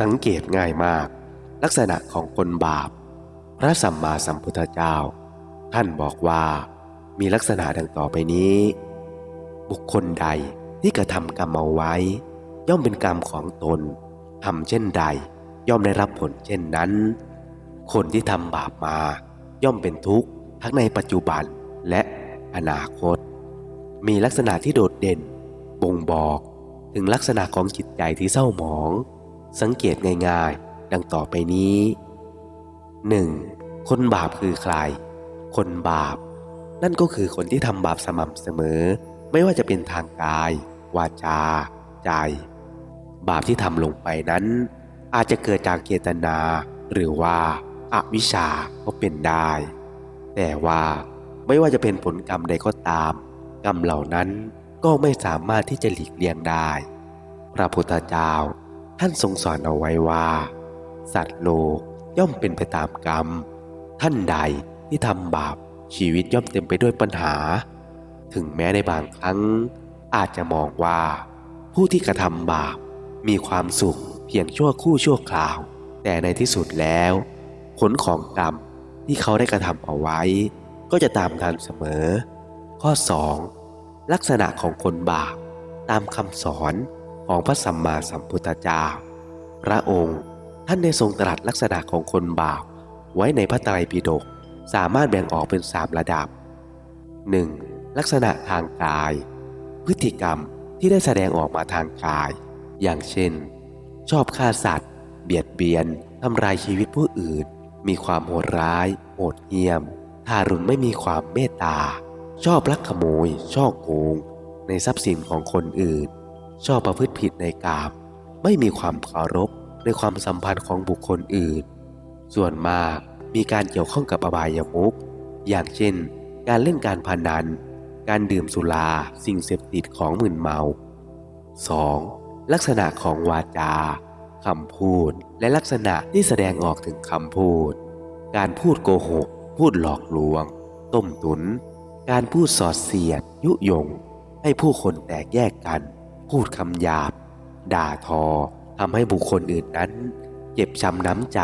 สังเกตง่ายมาก ลักษณะของคนบาป พระสัมมาสัมพุทธเจ้า ท่านบอกว่ามีลักษณะดังต่อไปนี้ บุคคลใดที่กระทำกรรมเอาไว้ ย่อมเป็นกรรมของตนทำเช่นใด ย่อมได้รับผลเช่นนั้น คนที่ทำบาปมา ย่อมเป็นทุกข์ทั้งในปัจจุบันและอนาคต มีลักษณะที่โดดเด่น บ่งบอกถึงลักษณะของจิตใจที่เศร้าหมอง สังเกตง่ายๆ ดังต่อไปนี้ 1. คนบาปคือใคร คนบาป นั่นก็คือคนที่ทำบาปสม่ำเสมอ ไม่ว่าจะเป็นทางกาย วาจา ใจ บาปที่ทำลงไปนั้น อาจจะเกิดจากเจตนา หรือว่าอาวิชชาก็เป็นได้ แต่ว่าไม่ว่าจะเป็นผลกรรมใดก็ตาม กรรมเหล่านั้นก็ไม่สามารถที่จะหลีกเลี่ยงได้ พระพุทธเจ้า ท่านทรงสอนเอาไว้ว่า สัตว์โลกย่อมเป็นไปตามกรรม ท่านใดที่ทำบาปชีวิตย่อมเต็มไปด้วยปัญหา ถึงแม้ในบางครั้ง อาจจะมองว่า ผู้ที่กระทำบาปมีความสุขเพียงชั่วครู่ชั่วคราว แต่ในที่สุดแล้ว ผลของกรรมที่เขาได้กระทำเอาไว้ ก็จะตามทันเสมอ ข้อ 2. ลักษณะของคนบาปตามคำสอน ของพระสัมมาสัมพุทธเจ้า พระองค์ท่านได้ทรงตรัสลักษณะของคนบาปไว้ในพระไตรปิฎกสามารถแบ่งออกเป็นสามระดับ 1. ลักษณะทางกาย พฤติกรรมที่ได้แสดงออกมาทางกาย อย่างเช่น ชอบฆ่าสัตว์ เบียดเบียนทำลายชีวิตผู้อื่น มีความโหดร้าย โหดเหี้ยม ทารุณไม่มีความเมตตา ชอบลักขโมย ช่อโกง ในทรัพย์สินของคนอื่น ชอบประพฤติผิดในกาม ไม่มีความเคารพในความสัมพันธ์ของบุคคลอื่น ส่วนมากมีการเกี่ยวข้องกับอบายามุขอย่างเช่น การเล่นการพนัน การดื่มสุราสิ่งเสพติดของมึนเมา 2. ลักษณะของวาจาคำพูดและลักษณะที่แสดงออกถึงคำพูด การพูดโกหก พูดหลอกลวง ต้มตุน การพูดสอดเสียด ยุยง ให้ผู้คนแตกแยกกัน พูดคำหยาบ ด่าทอทำให้บุคคลอื่นนั้น เจ็บช้ำน้ำใจ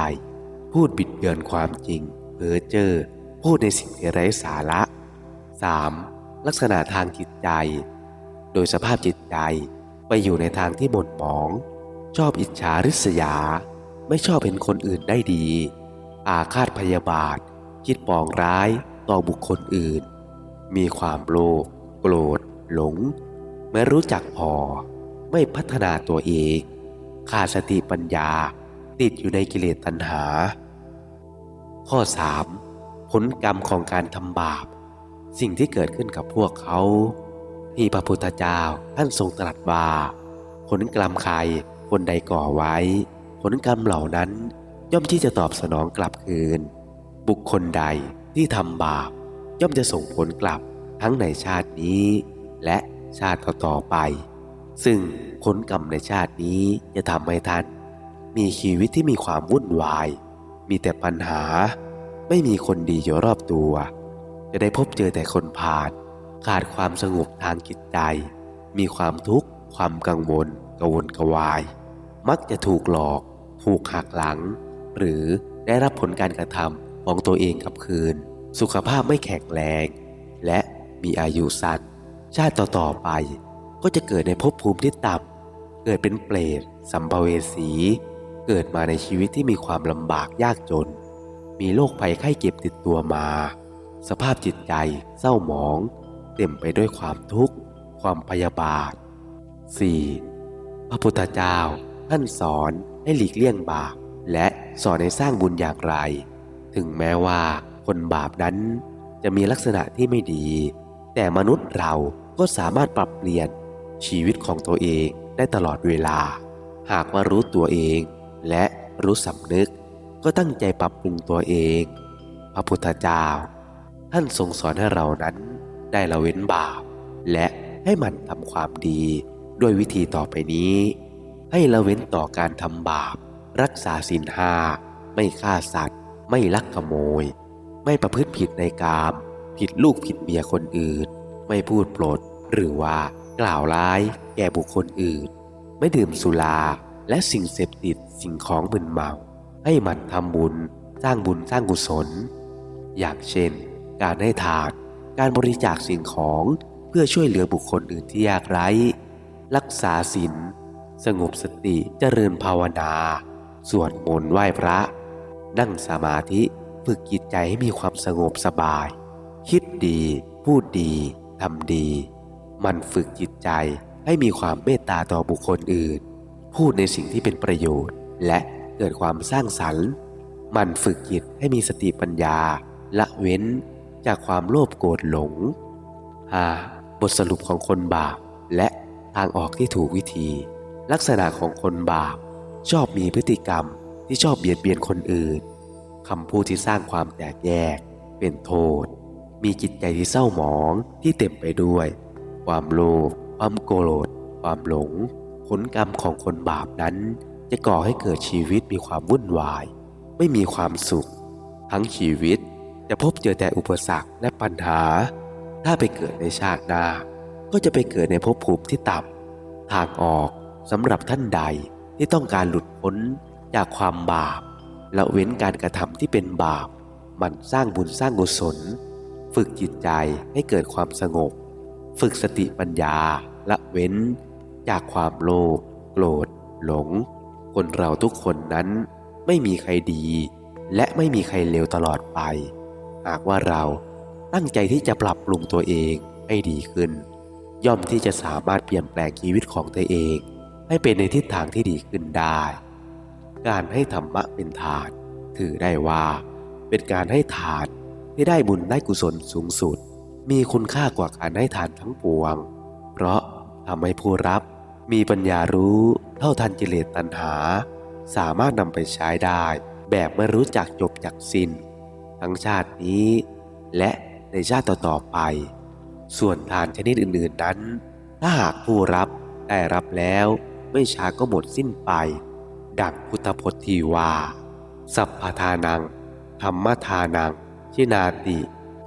พูดบิดเบือนความจริง เพ้อเจ้อพูดในสิ่งที่ไร้สาระ 3. ลักษณะทางจิตใจ โดยสภาพจิตใจไปอยู่ในทางที่หม่นหมอง ชอบอิจฉาริษยา ไม่ชอบเห็นคนอื่นได้ดี อาฆาตพยาบาท คิดปองร้ายต่อบุคคลอื่น มีความโลภโกรธ หลง ไม่รู้จักพอ ไม่พัฒนาตัวเอง ขาดสติปัญญา ติดอยู่ในกิเลสตัณหา ข้อ 3. ผลกรรมของการทำบาป สิ่งที่เกิดขึ้นกับพวกเขา ที่พระพุทธเจ้าท่านทรงตรัสว่าผลกรรมใครคนใดก่อไว้ ผลกรรมเหล่านั้นย่อมที่จะตอบสนองกลับคืน บุคคลใดที่ทำบาป ย่อมจะส่งผลกลับทั้งในชาตินี้ และ ชาติต่อๆไป ซึ่งผลกรรมในชาตินี้จะทำให้ท่าน มีชีวิตที่มีความวุ่นวาย มีแต่ปัญหา ไม่มีคนดีอยู่รอบตัว จะได้พบเจอแต่คนผ่าน ขาดความสงบทางจิตใจ มีความทุกข์ ความกังวลกวนกวาย มักจะถูกหลอก ถูกหักหลัง หรือได้รับผลการกระทำของตัวเองกลับคืน สุขภาพไม่แข็งแรง และมีอายุสั้น ชาติต่อๆไปก็จะเกิดในภพภูมิที่ต่ำเกิดเป็นเปรตสัมภเวสี เกิดมาในชีวิตที่มีความลำบากยากจน มีโรคภัยไข้เจ็บติดตัวมา สภาพจิตใจเศร้าหมอง เต็มไปด้วยความทุกข์ ความพยาบาท 4. พระพุทธเจ้า ท่านสอนให้หลีกเลี่ยงบาป และสอนให้สร้างบุญอย่างไร ถึงแม้ว่าคนบาปนั้นจะมีลักษณะที่ไม่ดี แต่มนุษย์เราก็สามารถปรับเปลี่ยนชีวิตของตัวเองได้ตลอดเวลา หากว่ารู้ตัวเอง และรู้สำนึก ก็ตั้งใจปรับปรุงตัวเอง พระพุทธเจ้า ท่านทรงสอนให้เรานั้น ได้ละเว้นบาป และให้มันทำความดีด้วยวิธีต่อไปนี้ ให้ละเว้นต่อการทำบาป รักษาศีลห้าไม่ฆ่าสัตว์ ไม่ลักขโมย ไม่ประพฤติผิดในกาม ผิดลูกผิดเมียคนอื่น ไม่พูดปลดหรือว่ากล่าวร้ายแก่บุคคลอื่น ไม่ดื่มสุราและสิ่งเสพติดสิ่งของมึนเมา ให้หมันทำบุญ สร้างบุญสร้างกุศล อย่างเช่น การให้ทานการบริจาคสิ่งของเพื่อช่วยเหลือบุคคลอื่นที่ยากไร้ รักษาศีลสงบสติเจริญภาวนา สวดมนต์ไหว้พระ นั่งสมาธิฝึกจิตใจให้มีความสงบสบาย คิดดี พูดดี ทำดี มันฝึกจิตใจให้มีความเมตตาต่อบุคคลอื่น พูดในสิ่งที่เป็นประโยชน์ และเกิดความสร้างสรรค์ มันฝึกจิตให้มีสติปัญญา ละเว้นจากความโลภโกรธหลง 5. บทสรุปของคนบาป และทางออกที่ถูกวิธี ลักษณะของคนบาป ชอบมีพฤติกรรมที่ชอบเบียดเบียนคนอื่นคำพูดที่สร้างความแตกแยก เป็นโทษ มีจิตใจที่เศร้าหมองที่เต็มไปด้วย ความโลภความโกรธ ความหลง ผลกรรมของคนบาปนั้น จะก่อให้เกิดชีวิตมีความวุ่นวาย ไม่มีความสุข ทั้งชีวิตจะพบเจอแต่อุปสรรคและปัญหา ถ้าไปเกิดในชาติหน้า ก็จะไปเกิดในภพภูมิที่ต่ำทางออกสำหรับท่านใดที่ต้องการหลุดพ้นจากความบาปละเว้นการกระทำที่เป็นบาป มันสร้างบุญสร้างกุศล ฝึกจิตใจให้เกิดความสงบ ฝึกสติปัญญาละเว้น จากความโลภโกรธ หลง คนเราทุกคนนั้นไม่มีใครดี และไม่มีใครเลวตลอดไป หากว่าเราตั้งใจที่จะปรับปรุงตัวเองให้ดีขึ้น ย่อมที่จะสามารถเปลี่ยนแปลงชีวิตของตัวเอง ให้เป็นในทิศทางที่ดีขึ้นได้ การให้ธรรมะเป็นทาน ถือได้ว่า เป็นการให้ทาน ที่ได้บุญได้กุศลสูงสุด มีคุณค่ากว่าการให้ทานทั้งปวง เพราะทำให้ผู้รับมีปัญญารู้เท่าทันกิเลสตัณหา สามารถนำไปใช้ได้ แบบไม่รู้จักจบจากสิ้น ทั้งชาตินี้ และในชาติต่อๆไป ส่วนทานชนิดอื่นๆนั้น ถ้าหากผู้รับได้รับแล้วไม่ช้าก็หมดสิ้นไป ดังพุทธพจน์ที่ว่า สัพพทานังธรรมทานัง ชินาติ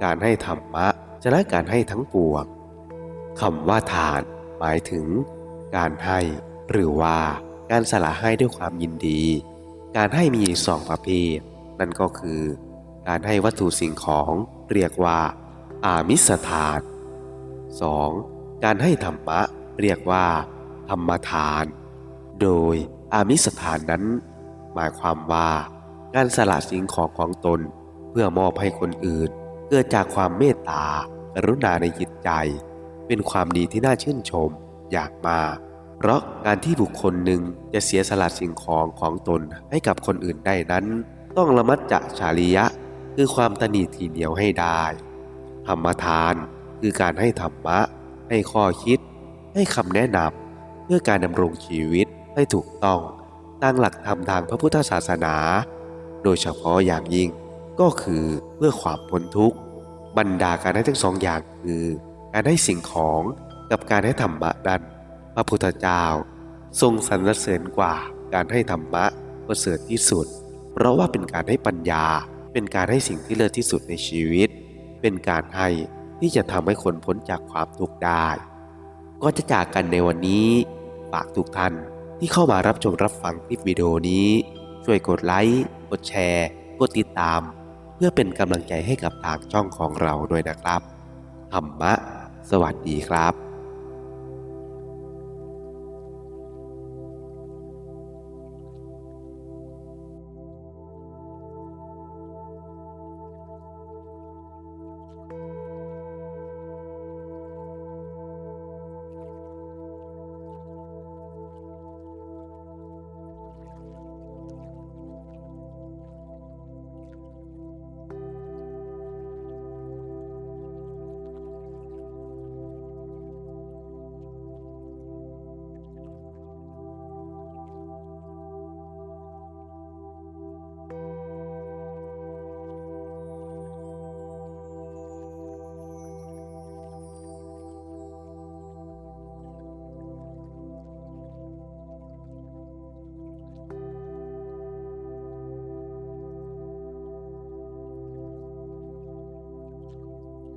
การให้ธรรมะชนะการให้ทั้งปวงคำว่าทาน หมายถึง การให้ หรือว่าการสละให้ด้วยความยินดี การให้มีสองประเภท นั่นก็คือ การให้วัตถุสิ่งของเรียกว่า อามิสทาน 2. การให้ธรรมะเรียกว่า ธรรมทาน โดยอามิสทานนั้น หมายความว่า การสละสิ่งของของตน เพื่อมอบให้คนอื่น เกิดจากความเมตตากรุณาในจิตใจ เป็นความดีที่น่าชื่นชมอยางมา เพราะการที่บุคคลหนึ่งจะเสียสละสิ่งของของตนให้กับคนอื่นได้นั้น ต้องระมัดจะชาลิยะ คือความตนีทีเหนียวให้ได้ ธรรมทานคือการให้ธรรมะ ให้ข้อคิด ให้คำแนะนำเพื่อการดำรงชีวิตให้ถูกต้องตามหลักธรรมทางพระพุทธศาสนา โดยเฉพาะอย่างยิ่ง ก็คือเพื่อความพ้นทุกข์บรรดาการให้ทั้งสองอย่างคือ การให้สิ่งของกับการให้ธรรมะนั้นพระพุทธเจ้า ทรงสรรเสริญกว่าการให้ธรรมะประเสริฐที่สุด เพราะว่าเป็นการให้ปัญญา เป็นการให้สิ่งที่เลิศที่สุดในชีวิต เป็นการให้ที่จะทำให้คนพ้นจากความทุกข์ได้ ก็จะจากกันในวันนี้ฝากทุกท่านที่เข้ามารับชมรับฟังคลิปวิดีโอนี้ ช่วยกดไลค์ กดแชร์ กดติดตาม พื่อเป็นกำลังใจให้กับทางช่องของเราด้วยนะครับธรรมะ สวัสดีครับ